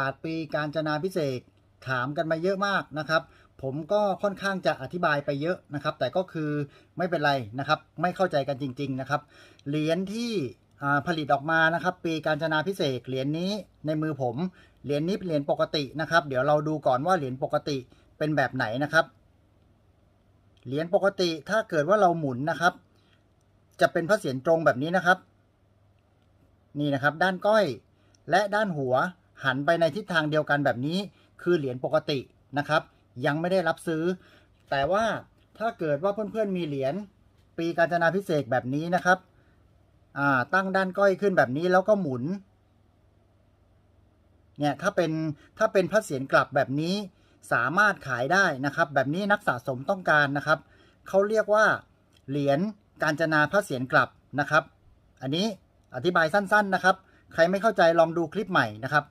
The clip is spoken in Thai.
ศาสตร์ปีการจนาพิเศษถามกันมาเยอะมากนะครับ ผมก็ค่อนข้างจะอธิบายไปเยอะนะครับ แต่ก็คือไม่เป็นไรนะครับ ไม่เข้าใจกันจริง ๆนะครับ เหรียญที่ผลิตออกมานะครับ ปีการจนาพิเศษเหรียญนี้ในมือผม เหรียญนี้เป็นเหรียญปกตินะครับ เดี๋ยวเราดูก่อนว่าเหรียญปกติเป็นแบบไหนนะครับ เหรียญปกติถ้าเกิดว่าเราหมุนนะครับ จะเป็นพระเศียรตรงแบบนี้นะครับ นี่นะครับ ด้านก้อยและด้านหัว หันไปในทิศทางเดียวกันแบบนี้ คือเหรียญปกตินะครับ ยังไม่ได้รับซื้อ แต่ว่าถ้าเกิดว่าเพื่อนๆมีเหรียญปีการจนาพิเศษแบบนี้นะครับตั้งด้านก้อยขึ้นแบบนี้แล้วก็หมุนเนี่ยถ้าเป็นถ้าเป็นพระเศียรกลับแบบนี้สามารถขายได้นะครับ แบบนี้นักสะสมต้องการนะครับเขาเรียกว่าเหรียญการจนาพระเศียรกลับนะครับ อันนี้อธิบายสั้นๆนะครับ ใครไม่เข้าใจลองดูคลิปใหม่นะครับ